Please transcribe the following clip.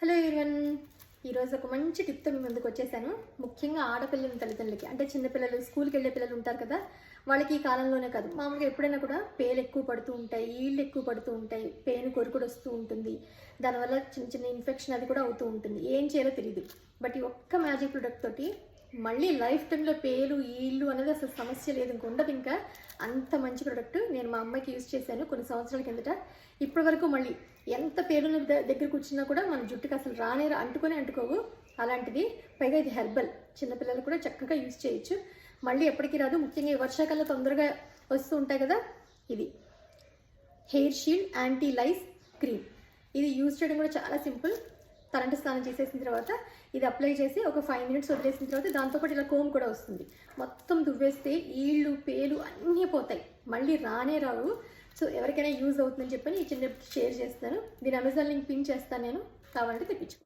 Hello everyone. ఈరోజు ఒక మంచి టిప్తో మీ ముందుకు వచ్చేసాను. ముఖ్యంగా ఆడపిల్లల తల్లిదండ్రులకి. అంటే చిన్నపిల్లలు స్కూల్కి వెళ్ళే పిల్లలు ఉంటారు కదా వాళ్ళకి ఈ కాలంలోనే కాదు. మామూలుగా ఎప్పుడైనా కూడా పేలు ఎక్కువ పడుతూ ఉంటాయి ఈళ్ళు ఎక్కువ పడుతూ ఉంటాయి పెయిన్ కొరుకుడు వస్తూ ఉంటుంది. దానివల్ల చిన్న చిన్న ఇన్ఫెక్షన్ అది కూడా అవుతూ ఉంటుంది. ఏం చేయాలో తెలియదు బట్ ఈ ఒక్క మ్యాజిక్ ప్రొడక్ట్ తోటి మళ్ళీ లైఫ్ టైంలో పేలు ఈళ్ళు అనేది అసలు సమస్య లేదు ఇంక ఉండదు ఇంకా. అంత మంచి ప్రొడక్ట్ నేను మా అమ్మాయికి యూజ్ చేశాను కొన్ని సంవత్సరాల కిందట. ఇప్పటి వరకు మళ్ళీ ఎంత పేలున్న ద- దగ్గరికి వచ్చినా కూడా మన జుట్టుకి అసలు రానే అంటుకొని అంటుకోవు. అలాంటిది పైగా ఇది హెర్బల్. చిన్నపిల్లలు కూడా చక్కగా యూజ్ చేయొచ్చు. మళ్ళీ ఎప్పటికీ రాదు. ముఖ్యంగా ఈ వర్షాకాలం తొందరగా వస్తూ ఉంటాయి కదా ఇది. Hair shield anti lice cream ఇది యూజ్ చేయడం కూడా చాలా సింపుల్. కరెంట్ స్నానం చేసేసిన తర్వాత ఇది అప్లై చేసి ఒక ఫైవ్ మినిట్స్ వదిలేసిన తర్వాత దాంతోపాటు ఇలా కోమ్ కూడా వస్తుంది. మొత్తం దువ్వేస్తే ఈళ్ళు పేలు అన్నీ పోతాయి. మళ్ళీ రానే రావు. సో ఎవరికైనా యూజ్ అవుతుందని చెప్పని ఈ చిన్న షేర్ చేస్తాను దీని అమెజాన్ లింక్ పిన్ చేస్తాను నేను. కావాలంటే తెప్పించుకో.